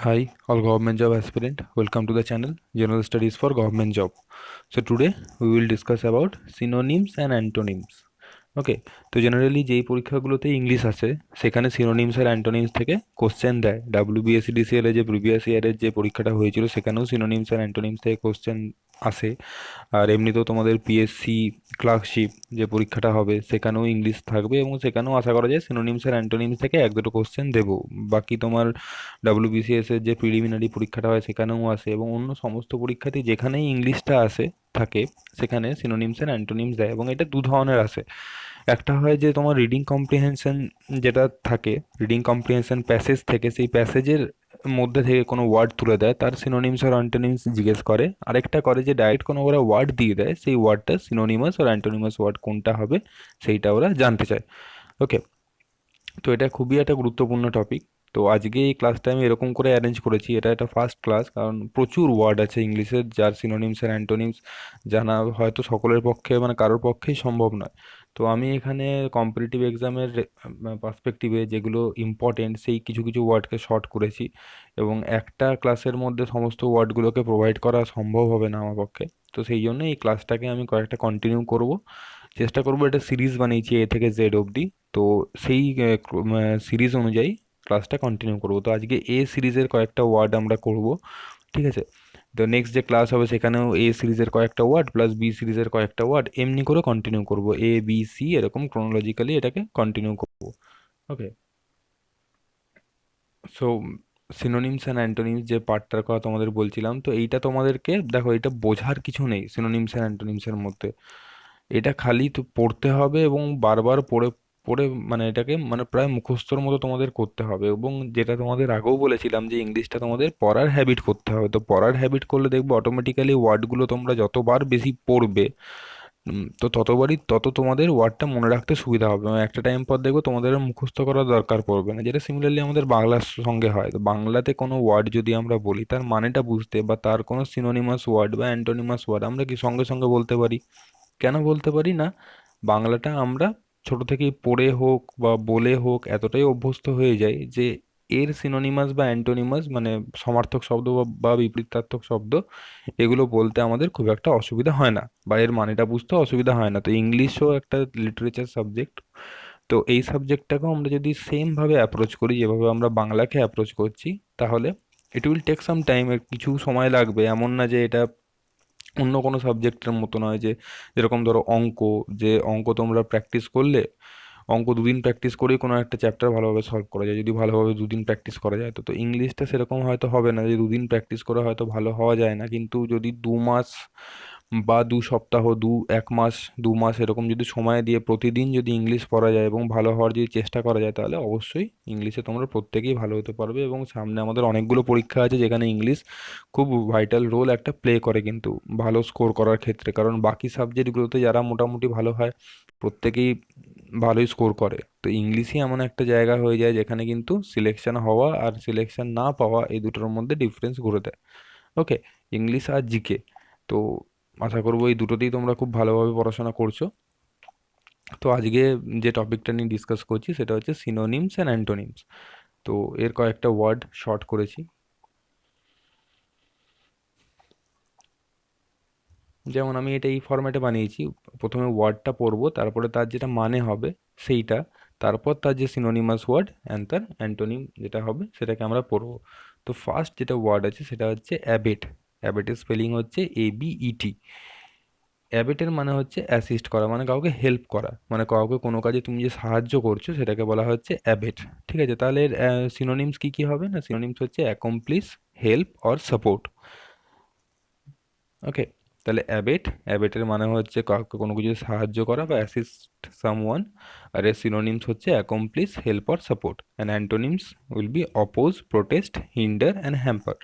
Hi, all government job aspirant. Welcome to the channel General Studies for Government Job. So today we will discuss about synonyms and antonyms. ওকে তো generally যেই পরীক্ষাগুলোতে English আছে সেখানে synonyms আর antonyms থেকে question দেয় WBSCDCL এর যে প্রিভিয়াস ইয়ারের যে পরীক্ষাটা হয়েছিল সেখানেও সিনোনিমস আর অ্যান্টোনিমস থেকে কোশ্চেন আসে আর এমনিতেও তোমাদের পিএসসি ক্লার্কশিপ যে পরীক্ষাটা হবে, সেখানেও ইংলিশ থাকবে এবং সেখানেও আশা করা যায় সিনোনিমস আর অ্যান্টোনিমস থেকে এক দুটো কোশ্চেন দেবো। বাকি তোমার ডাব্লিউবিসিএস যে প্রিলিমিনারি পরীক্ষাটা হয়, সেখানেও আসে এবং অন্য সমস্ত পরীক্ষাতেই যেখানেই ইংলিশটা আসে, থাকে, সেখানে সিনোনিমস অ্যান্ড অ্যান্টোনিমস দেয় এবং এটা দু ধরনের আসে। একটা হয় যে তোমার রিডিং কম্প্রিহেনশন যেটা থাকে রিডিং কম্প্রিহেনশন প্যাসেজ থেকে, সেই প্যাসেজের মধ্যে থেকে কোনো ওয়ার্ড তুলে দেয়, তার সিনোনিমস আর অ্যান্টোনিমস জিজ্ঞেস করে। আরেকটা করে যে ডাইরেক্ট কোনো ওরা ওয়ার্ড দিয়ে দেয়, সেই ওয়ার্ডটা সিনোনিমাস আর অ্যান্টোনিমাস ওয়ার্ড কোনটা হবে সেইটা ওরা জানতে চায়। ওকে তো এটা খুবই একটা গুরুত্বপূর্ণ টপিক তো আজকে এই ক্লাসটা আমি এরকম করে অ্যারেঞ্জ করেছি, এটা একটা ফার্স্ট ক্লাস কারণ প্রচুর ওয়ার্ড আছে ইংলিশের, যার সিনোনিমস আর অ্যান্টোনিমস জানা হয়তো সকলের পক্ষে মানে কারোর পক্ষেই সম্ভব নয়। তো আমি এখানে কম্পিটিটিভ এক্সামের পার্সপেক্টিভে যেগুলো ইম্পর্টেন্ট সেই কিছু কিছু ওয়ার্ডকে শর্ট করেছি এবং একটা ক্লাসের মধ্যে সমস্ত ওয়ার্ডগুলোকে প্রোভাইড করা সম্ভব হবে না আমার পক্ষে। তো সেই জন্য এই ক্লাসটাকে আমি কয়েকটা কন্টিনিউ করব। চেষ্টা করব এটা সিরিজ বানিয়েছি এ থেকে জেড অবধি। তো সেই সিরিজ অনুযায়ী ক্লাসটা কন্টিনিউ করব। তো আজকে এ সিরিজের কয়েকটা ওয়ার্ড আমরা করব। ঠিক আছে? তো নেক্সট যে ক্লাস হবে সেখানেও এ সিরিজের কয়েকটা ওয়ার্ড প্লাস বি সিরিজের কয়েকটা ওয়ার্ড এমনি করে কন্টিনিউ করব। এ বি সি এরকম ক্রোনোলজিক্যালি এটাকে কন্টিনিউ করব। Okay so synonyms and antonyms যে পার্টটার কথা তোমাদের বলছিলাম, তো এইটা তোমাদেরকে, দেখো এটা বোঝার কিছু নেই সিনোনিমস অ্যান্ড অ্যান্টোনিমসের মধ্যে। এটা খালি তো পড়তে হবে এবং বারবার পড়ে পড়ে মানে এটাকে মানে প্রায় মুখস্থর মতো তোমাদের করতে হবে এবং যেটা তোমাদের আগেও বলেছিলাম যে ইংলিশটা তোমাদের পড়ার হ্যাবিট করতে হবে। তো পড়ার হ্যাবিট করলে দেখবে অটোমেটিক্যালি ওয়ার্ডগুলো তোমরা যতবার বেশি পড়বে তো ততবারই তত তোমাদের ওয়ার্ডটা মনে রাখতে সুবিধা হবে। এবং একটা টাইম পর দেখবে তোমাদের মুখস্থ করার দরকার পড়বে না। যেটা সিমিলারলি আমাদের বাংলার সঙ্গে হয়। তো বাংলাতে কোনো ওয়ার্ড যদি আমরা বলি, তার মানেটা বুঝতে বা তার কোনো সিনোনিমাস ওয়ার্ড বা অ্যান্টোনিমাস ওয়ার্ড আমরা কি সঙ্গে সঙ্গে বলতে পারি? কেন বলতে পারি না? বাংলাটা আমরা ছোট থেকেই পড়ে হোক বা বলে হোক এতটাই অভ্যস্ত হয়ে যাই যে এর সিনোনিমাস বা অ্যান্টোনিমাস মানে সমার্থক শব্দ বা- বা বিপরীতার্থক শব্দ এগুলো বলতে আমাদের খুব একটা অসুবিধা হয় না বা এর মানেটা বুঝতে অসুবিধা হয় না। তো ইংলিশও একটা লিটারেচার সাবজেক্ট তো এই সাবজেক্টটাকেও আমরা যদি সেমভাবে অ্যাপ্রোচ করি, যেভাবে আমরা বাংলাকে অ্যাপ্রোচ করছি, তাহলে it will take some time কিছু সময় লাগবে। এমন না যে এটা অন্য কোনো সাবজেক্টের মতো নয় যে, যেরকম ধরো অঙ্ক, যে অঙ্ক তোমরা প্র্যাকটিস করলে, অঙ্ক দুদিন প্র্যাকটিস করেই কোনো একটা চ্যাপ্টার ভালোভাবে সলভ করা যায়। যদি ভালোভাবে দুদিন প্র্যাকটিস করা যায়, তো তো ইংলিশটা সেরকম হয়তো হবে না। যে দুদিন প্র্যাকটিস করে হয়তো ভালো হওয়া যায় না। কিন্তু যদি দু মাস বা দু সপ্তাহ, দু এক মাস, দু মাস এরকম যদি সময় দিয়ে প্রতিদিন যদি ইংলিশ পড়া যায় এবং ভালো হওয়ার যদি চেষ্টা করা যায়, তাহলে অবশ্যই ইংলিশে তোমরা প্রত্যেকেই ভালো হতে পারবে এবং সামনে আমাদের অনেকগুলো পরীক্ষা আছে যেখানে ইংলিশ খুব ভাইটাল রোল একটা প্লে করে কিন্তু ভালো স্কোর করার ক্ষেত্রে। কারণ বাকি সাবজেক্টগুলোতে যারা মোটামুটি ভালো হয়, প্রত্যেকেই ভালোই স্কোর করে। তো ইংলিশই এমন একটা জায়গা হয়ে যায় যেখানে কিন্তু সিলেকশন হওয়া আর সিলেকশন না পাওয়া এই দুটোর মধ্যে ডিফারেন্স ঘুরে দেয়। ওকে ইংলিশ আর জিকে। তো আশা করব এই দুটোতেই তোমরা খুব ভালোভাবে পড়াশোনা করছ। তো আজকে যে টপিকটা নিয়ে ডিসকাস করছি সেটা হচ্ছে সিনোনিমস অ্যান্ড অ্যান্টোনিমস তো এর কয়েকটা ওয়ার্ড শর্ট করেছি। যেমন আমি এটা এই ফর্ম্যাটে বানিয়েছি, প্রথমে ওয়ার্ডটা পড়ব, তারপরে তার যেটা মানে হবে সেইটা, তারপর তার যে সিনোনিমাস ওয়ার্ড অ্যান্ড তার অ্যান্টোনিম যেটা হবে সেটাকে আমরা পড়ব। তো ফার্স্ট যেটা ওয়ার্ড আছে সেটা হচ্ছে অ্যাবেট অ্যাবেটের স্পেলিং হচ্ছে এ বি ইটি অ্যাবেটের মানে হচ্ছে অ্যাসিস্ট করা মানে কাউকে হেল্প করা মানে কাউকে কোনো কাজে তুমি যে সাহায্য করছ সেটাকে বলা হচ্ছে অ্যাবেট। ঠিক আছে, তাহলে সিনোনিমস কী কী হবে? না সিনোনিমস হচ্ছে accomplice help or support okay তাহলে অ্যাবেট, অ্যাবেটের মানে হচ্ছে কাউকে কোনো কিছু সাহায্য করা বা অ্যাসিস্ট সামওয়ান আর এর সিনোনিমস হচ্ছে accomplice help or support and antonyms will be oppose protest hinder and hamper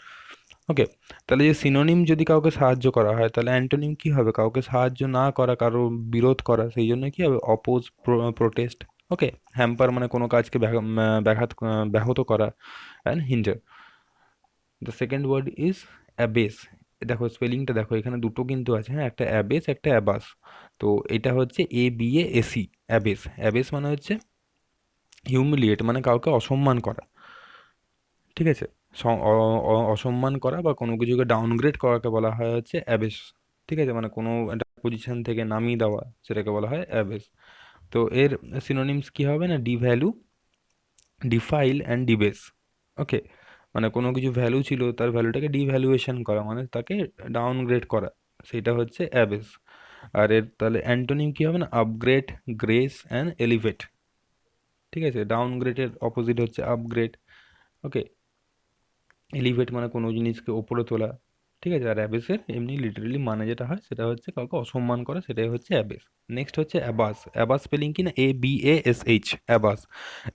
okay তাহলে যে সিনোনিম যদি কাউকে সাহায্য করা হয়, তাহলে অ্যান্টোনিম কী হবে? কাউকে সাহায্য না করা, কারও বিরোধ করা, সেই জন্য কী হবে? অপোজ প্রোটেস্ট ওকে হ্যাম্পার মানে কোনো কাজকে ব্যাঘা- ব্যাঘাত ব্যাহত করা and hinder the second word is abase দেখো স্পেলিংটা দেখো, এখানে দুটো কিন্তু আছে হ্যাঁ? একটা অ্যাবেস একটা অ্যাবাস তো এটা হচ্ছে A B A S E abase abase মানে হচ্ছে হিউমিলিয়েট মানে কাউকে অসম্মান করা। ঠিক আছে? অসম্মান করা বা কোনো কিছুকে ডাউনগ্রেড করাকে বলা হয় হচ্ছে অ্যাবেস ঠিক আছে? মানে কোনো একটা পজিশন থেকে নামিয়ে দেওয়া সেটাকে বলা হয় অ্যাবেস তো এর সিনোনিমস কি হবে না? ডিভ্যালু ডিফাইল অ্যান্ড ডিবেস ওকে মানে কোনো কিছু ভ্যালু ছিল, তার ভ্যালুটাকে ডিভ্যালুয়েশন করা মানে তাকে ডাউনগ্রেড করা, সেটা হচ্ছে অ্যাবেস আর এর তাহলে অ্যান্টোনিম কী হবে না? আপগ্রেড গ্রেস অ্যান্ড এলিভেট ঠিক আছে? ডাউনগ্রেডের অপোজিট হচ্ছে আপগ্রেড ওকে এলিভেট মানে কোনো জিনিসকে ওপরে তোলা। ঠিক আছে? আর অ্যাবেসের এমনি লিটারেলি মানে যেটা হয়, সেটা হচ্ছে কাউকে অসম্মান করা, সেটাই হচ্ছে অ্যাবেস নেক্সট হচ্ছে অ্যাবাস অ্যাবাস স্পেলিং কি না? A B A S H abash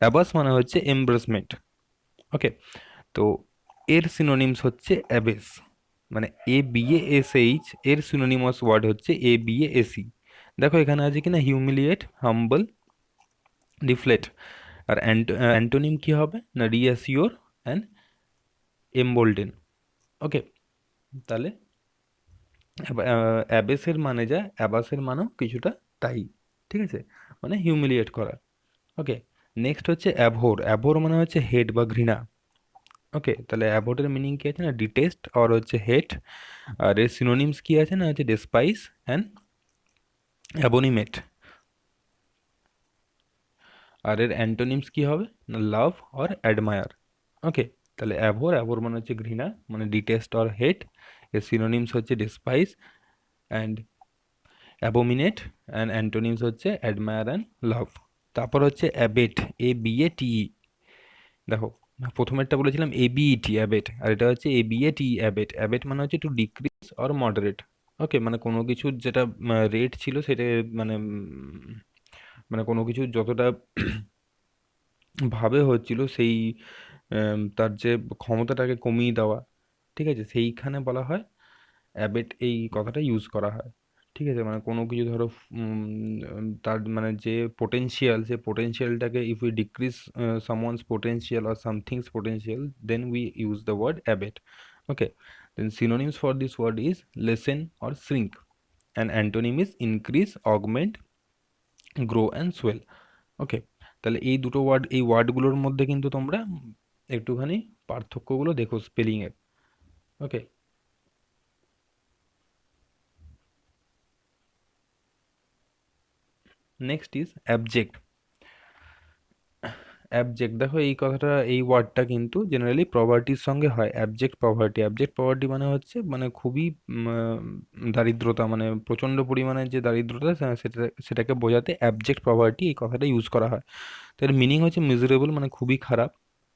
abash মানে হচ্ছে এমব্রেসমেন্ট ওকে তো এর সিনোনিমস হচ্ছে অ্যাবেস মানে A B A S H এর সিনোনিমাস ওয়ার্ড হচ্ছে এ বি এ এসি দেখো, এখানে আছে কি না? হিউমিলিয়েট হাম্বল ডিফ্লেট আর অ্যান্টোনিম কি হবে? না রিঅ্যাসিওর অ্যান্ড এমবোল্ডেন ওকে তাহলে অ্যাবেসের মানে যা অ্যাবাসের মানেও কিছুটা তাই, ঠিক আছে? মানে হিউমিলিয়েট করা ওকে নেক্সট হচ্ছে অ্যাভোর অ্যাভোর মানে হচ্ছে হেড বা ঘৃণা। ওকে তাহলে অ্যাভোর্ডের মিনিং কী আছে না? ডিটেস্ট আর হচ্ছে হেট আর এর সিনোনিমস কী আছে না? হচ্ছে ডেসপাইস অ্যান্ড অ্যাবোনিমেট আর এর অ্যান্টোনিমস কী হবে? না লাভ অর অ্যাডমায়ার ওকে তাহলে অ্যাভোর অ্যাভোর মানে হচ্ছে ঘৃণা মানে ডিটেস্ট অর হেট এর সিনোনিমস হচ্ছে despise and abominate and antonyms হচ্ছে অ্যাডমায়ার অ্যান্ড লাভ তারপর হচ্ছে অ্যাবেট এ বি এ টি দেখো, প্রথমেরটা বলেছিলাম এ বিইটি অ্যাবেট আর এটা হচ্ছে A B A T অ্যাবেট abate মানে হচ্ছে to decrease or moderate okay মানে কোনো কিছুর যেটা রেট ছিল সেটা মানে মানে কোনো কিছু যতটা ভাবে হচ্ছিল সেই তার যে ক্ষমতাটাকে কমিয়ে দেওয়া, ঠিক আছে? সেইখানে বলা হয় অ্যাবেট এই কথাটা ইউজ করা হয়। ঠিক আছে? মানে কোনো কিছু ধরো তার মানে যে পোটেনশিয়াল সে পোটেনশিয়ালটাকে if we decrease someone's potential or something's potential then we use the word abate okay then synonyms for this word is lessen or shrink. And antonym is increase, augment, grow and swell. Okay তাহলে এই দুটো word এই ওয়ার্ডগুলোর মধ্যে কিন্তু তোমরা একটুখানি পার্থক্যগুলো দেখো স্পেলিংয়ের okay next is abject abject দেখো এই কথাটা, এই ওয়ার্ডটা কিন্তু জেনারেলি প্রভার্টির সঙ্গে হয় অ্যাবজেক্ট প্রভার্টি অ্যাবজেক্ট প্রভার্টি মানে হচ্ছে মানে খুবই দারিদ্রতা মানে প্রচণ্ড পরিমাণে যে দারিদ্রতা সেটা, সেটাকে বোঝাতে অ্যাবজেক্ট প্রভার্টি এই কথাটা ইউজ করা হয়। তো এর মিনিং হচ্ছে মিজারেবল মানে খুবই খারাপ।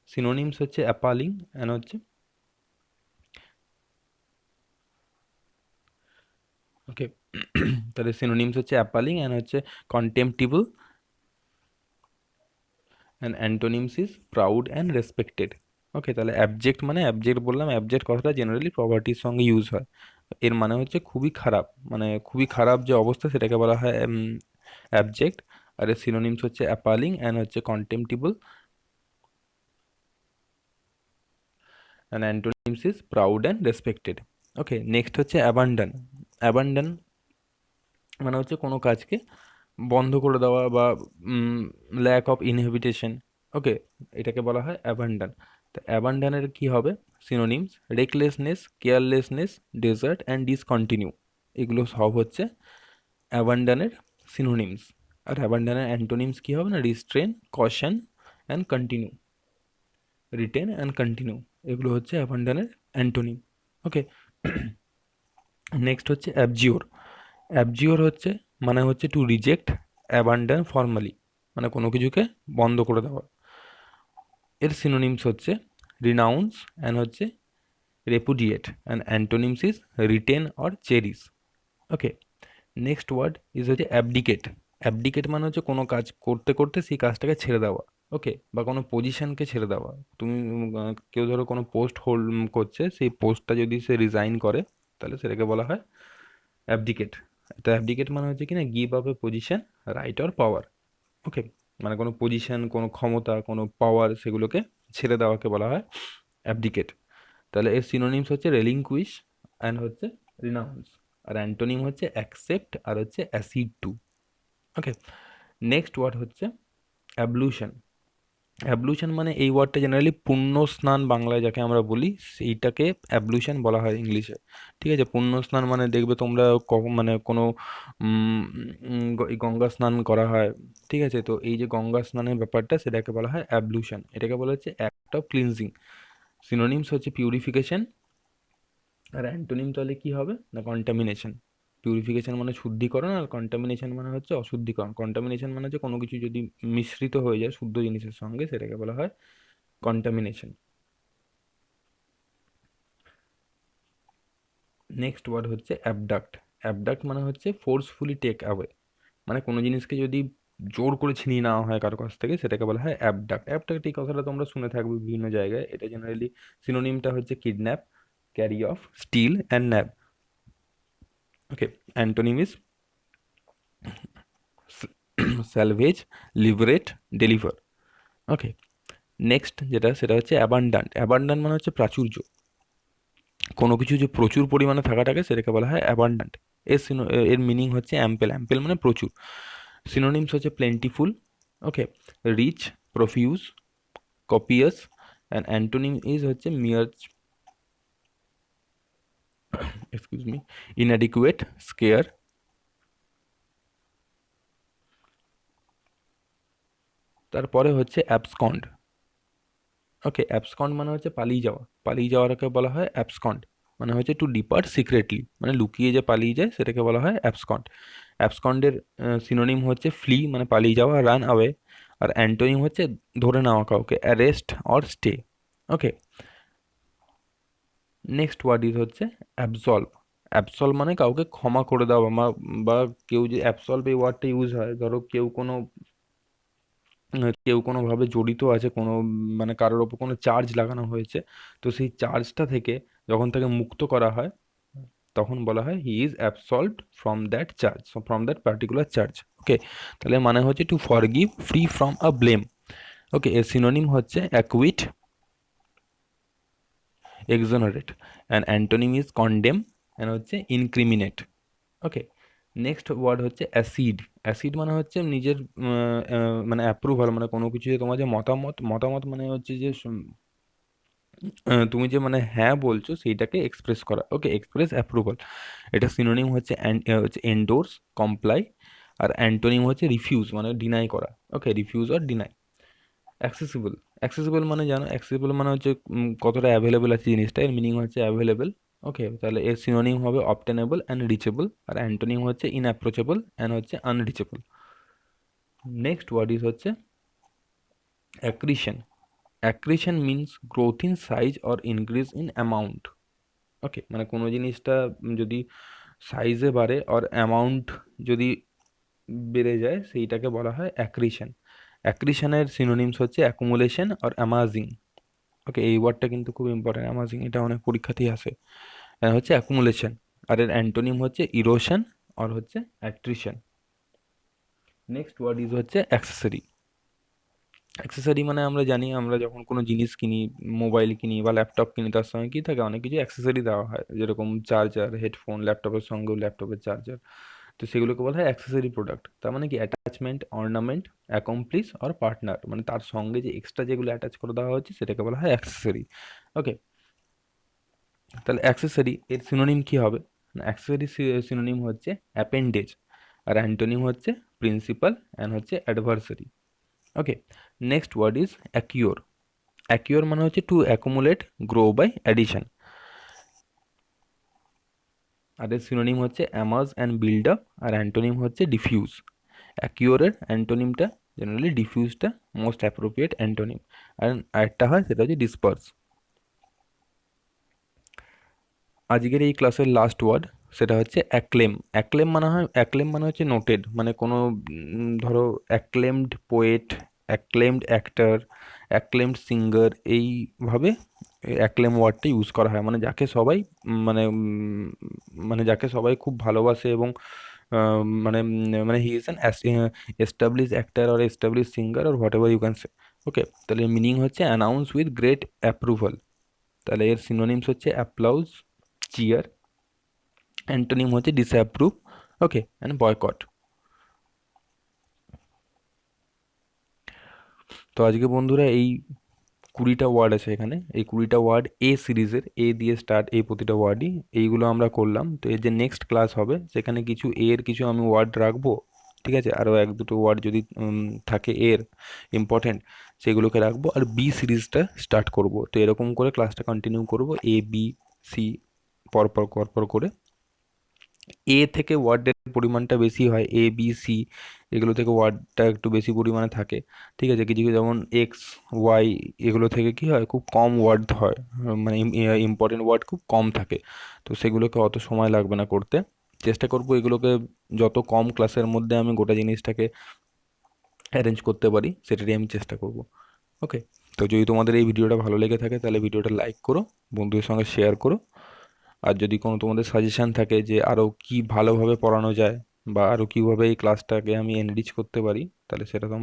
সিনোনিমস হচ্ছে অ্যাপালিং অ্যান্ড হচ্ছে ওকে তাহলে সিনোনিমস হচ্ছে অ্যাপালিং অ্যান্ড হচ্ছে contemptible and antonyms is proud and respected okay তাহলে অ্যাবজেক্ট মানে অ্যাবজেক্ট বললাম অ্যাবজেক্ট কথাটা জেনারেলি প্রপার্টির সঙ্গে ইউজ হয়। এর মানে হচ্ছে খুবই খারাপ মানে খুবই খারাপ যে অবস্থা সেটাকে বলা হয় অ্যাবজেক্ট আর সিনোনিমস হচ্ছে অ্যাপালিং অ্যান্ড হচ্ছে contemptible and antonyms is proud and respected okay next হচ্ছে অ্যাবান্ডন অ্যাবান্ডন মানে হচ্ছে কোনো কাজকে বন্ধ করে দেওয়া বা ল্যাক অফ ইনহেবিটেশন ওকে এটাকে বলা হয় অ্যাবান্ডান তো অ্যাবান্ডানের কী হবে? Synonyms recklessness carelessness desert and discontinue এগুলো সব হচ্ছে অ্যাবান্ডানের সিনোনিমস আর অ্যাবান্ডানের অ্যান্টোনিমস কী হবে না? Restrain caution and continue retain and continue এগুলো হচ্ছে অ্যাবান্ডানের অ্যান্টোনিম ওকে নেক্সট হচ্ছে অ্যাবজিওর অ্যাবজিওর হচ্ছে মানে হচ্ছে টু রিজেক্ট অ্যাবান্ডান ফর্মালি মানে কোনো কিছুকে বন্ধ করে দেওয়া। এর সিনোনিমস হচ্ছে রিনাউন্স অ্যান্ড হচ্ছে repudiate and antonyms is retain or cherish okay next word is হচ্ছে অ্যাবডিকেট অ্যাবডিকেট মানে হচ্ছে কোনো কাজ করতে করতে সেই কাজটাকে ছেড়ে দেওয়া। ওকে বা কোনো পজিশনকে ছেড়ে দেওয়া। তুমি কেউ ধরো কোনো পোস্ট হোল্ড করছে, সেই পোস্টটা যদি সে রিজাইন করে, তাহলে সেটাকে বলা হয় অ্যাবডিকেট তো অ্যাবডিকেট মানে হচ্ছে কি না give up a position right or power okay মানে কোনো পজিশন কোনো ক্ষমতা, কোনো পাওয়ার সেগুলোকে ছেড়ে দেওয়াকে বলা হয় অ্যাবডিকেট তাহলে এর সিনোনিমস হচ্ছে রেলিংকুইশ অ্যান্ড হচ্ছে রিনাউন্স আর অ্যান্টোনিম হচ্ছে অ্যাকসেপ্ট আর হচ্ছে accede to okay next word হচ্ছে অ্যাবলুশন অ্যাবলুশন মানে এই ওয়ার্ডটা জেনারেলি পুণ্য স্নান বাংলায় যাকে আমরা বলি, সেইটাকে অ্যাবলুশন বলা হয় ইংলিশে। ঠিক আছে? পুণ্য স্নান মানে দেখবে তোমরা মানে কোনো গঙ্গা স্নান করা হয়। ঠিক আছে? তো এই যে গঙ্গা স্নানের ব্যাপারটা সেটাকে বলা হয় অ্যাবলুশন। এটাকে বলা হচ্ছে অ্যাক্ট অফ ক্লিনজিং সিনোনিমস হচ্ছে পিউরিফিকেশন আর অ্যান্টোনিম তাহলে কী হবে? না কন্টামিনেশন পিউরিফিকেশন মানে শুদ্ধিকরণ আর কন্টামিনেশন মানে হচ্ছে অশুদ্ধিকরণ। কন্টামিনেশন মানে হচ্ছে কোনো কিছু যদি মিশ্রিত হয়ে যায় শুদ্ধ জিনিসের সঙ্গে, সেটাকে বলা হয় কন্টামিনেশন নেক্সট ওয়ার্ড হচ্ছে অ্যাবডাক্ট অ্যাবডাক্ট মানে হচ্ছে ফোর্সফুলি টেক অ্যাওয়ে মানে কোনো জিনিসকে যদি জোর করে ছিনিয়ে নেওয়া হয় কারও কাছ থেকে, সেটাকে বলা হয় অ্যাবডাক্ট অ্যাবডাক্ট এই কথাটা তোমরা শুনে থাকবে বিভিন্ন জায়গায়। এটা জেনারেলি সিনোনিমটা হচ্ছে kidnap carry off steal and nab okay antonym is salvage liberate deliver okay next যেটা, সেটা হচ্ছে অ্যাবান্ডান্ট অ্যাবান্ডান্ট মানে হচ্ছে প্রাচুর্য। কোনো কিছু যে প্রচুর পরিমাণে থাকাটাকে সেটাকে বলা হয় অ্যাবান্ডান্ট এর সিনো এর মিনিং হচ্ছে অ্যাম্পেল অ্যাম্পেল মানে প্রচুর। সিনোনিমস হচ্ছে plentiful okay rich profuse copious and antonym is হচ্ছে meagre excuse me inadequate square তারপরে হচ্ছে অ্যাবসকন্ড ওকে অ্যাবসকন্ড মানে হচ্ছে পালিয়ে যাওয়া। পালিয়ে যাওয়াটাকে বলা হয় অ্যাবসকন্ড মানে হচ্ছে টু ডিপার্ট সিক্রেটলি মানে লুকিয়ে যে পালিয়ে যায়, সেটাকে বলা হয় অ্যাবসকন্ড অ্যাবসকন্ডের সিনোনিম হচ্ছে ফ্লি মানে পালিয়ে যাওয়া রান অ্যাওয়ে আর অ্যান্টোনিম হচ্ছে ধরে নেওয়া কাউকে arrest or stay okay next word is হচ্ছে অ্যাবসলভ অ্যাবসলভ মানে কাউকে ক্ষমা করে দেওয়া বা বা কেউ যে অ্যাবসলভ এই ওয়ার্ডটা ইউজ হয়, ধরো কেউ কোনো, কেউ কোনোভাবে জড়িত আছে, কোনো মানে কারোর ওপর কোনো চার্জ লাগানো হয়েছে, তো সেই চার্জটা থেকে যখন তাকে মুক্ত করা হয়, তখন বলা হয় he is absolved from that charge from that particular charge okay তাহলে মানে হচ্ছে to forgive free from a blame okay এর সিনোনিম হচ্ছে acquit exonerate and antonym is condemn and হচ্ছে ইনক্রিমিনেট ওকে নেক্সট ওয়ার্ড হচ্ছে অ্যাসিড অ্যাসিড মানে হচ্ছে নিজের মানে অ্যাপ্রুভাল মানে কোনো কিছু যে তোমার যে মতামত মতামত মানে হচ্ছে যে তুমি যে মানে হ্যাঁ বলছো সেইটাকে এক্সপ্রেস করা। ওকে এক্সপ্রেস অ্যাপ্রুভাল এটা সিনোনিম হচ্ছে হচ্ছে এন্ডোর্স কমপ্লাই আর অ্যান্টোনিম হচ্ছে রিফিউজ মানে ডিনাই করা। ওকে রিফিউজ আর ডিনাই অ্যাক্সেসিবল অ্যাক্সেসিবল মানে জানো অ্যাক্সেসিবল মানে হচ্ছে কতটা অ্যাভেলেবেল আছে জিনিসটা, এর মিনিং হচ্ছে অ্যাভেলেবেল ওকে তাহলে এর সিনোনিম হবে অবটেনেবল অ্যান্ড রিচেবল আর অ্যান্টোনিম হচ্ছে ইনঅ্যাপ্রোচেবল অ্যান্ড হচ্ছে আনরিচেবল নেক্সট ওয়ার্ড ইজ হচ্ছে? Accretion accretion means growth in size or increase in amount okay মানে কোনো জিনিসটা যদি সাইজে বাড়ে অর অ্যামাউন্ট যদি বেড়ে যায়, সেইটাকে বলা হয় অ্যাক্রিশন অ্যাক্রিশনের সিনোনিমস হচ্ছে অ্যাকুমুলেশন আর অ্যামাজিং ওকে এই ওয়ার্ডটা কিন্তু খুব ইম্পর্টেন্ট অ্যামাজিং এটা অনেক পরীক্ষাতেই আসে হচ্ছে অ্যাকুমুলেশন আর এর অ্যান্টোনিম হচ্ছে ইরোশন আর হচ্ছে অ্যাট্রিশন নেক্সট ওয়ার্ড ইজ হচ্ছে অ্যাক্সেসরি অ্যাক্সেসরি মানে আমরা জানি, আমরা যখন কোনো জিনিস কিনি মোবাইল কিনি বা ল্যাপটপ কিনি, তার সঙ্গে কী থাকে? অনেক কিছু অ্যাক্সেসরি দেওয়া হয়, যেরকম চার্জার হেডফোন ল্যাপটপের সঙ্গেও ল্যাপটপের চার্জার তো সেগুলোকে বলা হয় অ্যাক্সেসরি প্রোডাক্ট তার মানে কি? অ্যাটাচমেন্ট অর্নামেন্ট অ্যাকমপ্লিস আর পার্টনার মানে তার সঙ্গে যে এক্সট্রা যেগুলো অ্যাটাচ করে দেওয়া হচ্ছে সেটাকে বলা হয় অ্যাক্সেসরি ওকে তাহলে অ্যাক্সেসরি এর সিনোনিম কি হবে? অ্যাক্সেসরি সিনোনিম হচ্ছে অ্যাপেন্ডেজ আর অ্যান্টোনিম হচ্ছে প্রিন্সিপাল অ্যান্ড হচ্ছে adversary okay next word is accrue accrue মানে হচ্ছে to accumulate grow by addition আর এর সিনোনিম হচ্ছে অ্যামাজ অ্যান্ড বিল্ড আপ আর অ্যান্টোনিম হচ্ছে ডিফিউজ অ্যাকিওরের অ্যান্টোনিমটা জেনারেলি ডিফিউজটা মোস্ট অ্যাপ্রোপ্রিয়েট অ্যান্টোনিম আর আরেকটা হয়, সেটা হচ্ছে ডিসপার্স আজকের এই ক্লাসের লাস্ট ওয়ার্ড সেটা হচ্ছে অ্যাক্লেম অ্যাক্লেম মানে হয় অ্যাক্লেম মানে হচ্ছে নোটেড মানে কোনো ধরো acclaimed poet acclaimed actor acclaimed singer এইভাবে অ্যাক্লেম ওয়ার্ডটা ইউজ করা হয়। মানে যাকে সবাই মানে মানে যাকে সবাই খুব ভালোবাসে এবং মানে মানে he is an establish actor R establish singer R whatever you can say okay তাহলে মিনিং হচ্ছে অ্যানাউন্স উইথ গ্রেট অ্যাপ্রুভাল তাহলে এর সিনোনিমস হচ্ছে অ্যাপ্লাউজ চিয়ার অ্যান্টোনিম হচ্ছে ডিসঅ্যাপ্রুভ ওকে অ্যান্ড বয়কট তো আজকে বন্ধুরা এই কুড়িটা ওয়ার্ড আছে এখানে। এই কুড়িটা ওয়ার্ড এ সিরিজের এ দিয়ে স্টার্ট এই প্রতিটা ওয়ার্ডই এইগুলো আমরা করলাম। তো এর যে নেক্সট ক্লাস হবে, সেখানে কিছু এর কিছু আমি ওয়ার্ড রাখব, ঠিক আছে? আরও এক দুটো ওয়ার্ড যদি থাকে এর ইম্পর্টেন্ট সেগুলোকে রাখব। আর বি সিরিজটা স্টার্ট করব। তো এরকম করে ক্লাসটা কন্টিনিউ করব। এ বি সি পরপর পরপর করে। এ থেকে ওয়ার্ডের পরিমাণটা বেশি হয় এ বি সি এগুলো থেকে ওয়ার্ডটা একটু বেশি পরিমাণে থাকে। ঠিক আছে? কিছু যেমন এক্স ওয়াই এগুলো থেকে কি হয়? খুব কম ওয়ার্ড হয়। মানে ইম্পর্টেন্ট ওয়ার্ড খুব কম থাকে। তো সেগুলোকে অত সময় লাগবে না করতে। চেষ্টা করব এগুলোকে যত কম ক্লাসের মধ্যে আমি গোটা জিনিসটাকে অ্যারেঞ্জ করতে পারি, সেটারই আমি চেষ্টা করব। ওকে তো যদি তোমাদের এই ভিডিওটা ভালো লেগে থাকে, তাহলে ভিডিওটা লাইক করো, বন্ধুদের সঙ্গে শেয়ার করো। আর যদি কোনো তোমাদের সাজেশান থাকে যে আরও কি ভালোভাবে পড়ানো যায় বা আরও কীভাবে এই ক্লাসটাকে আমি এনরিচ করতে পারি, তাহলে সেটা তোমরা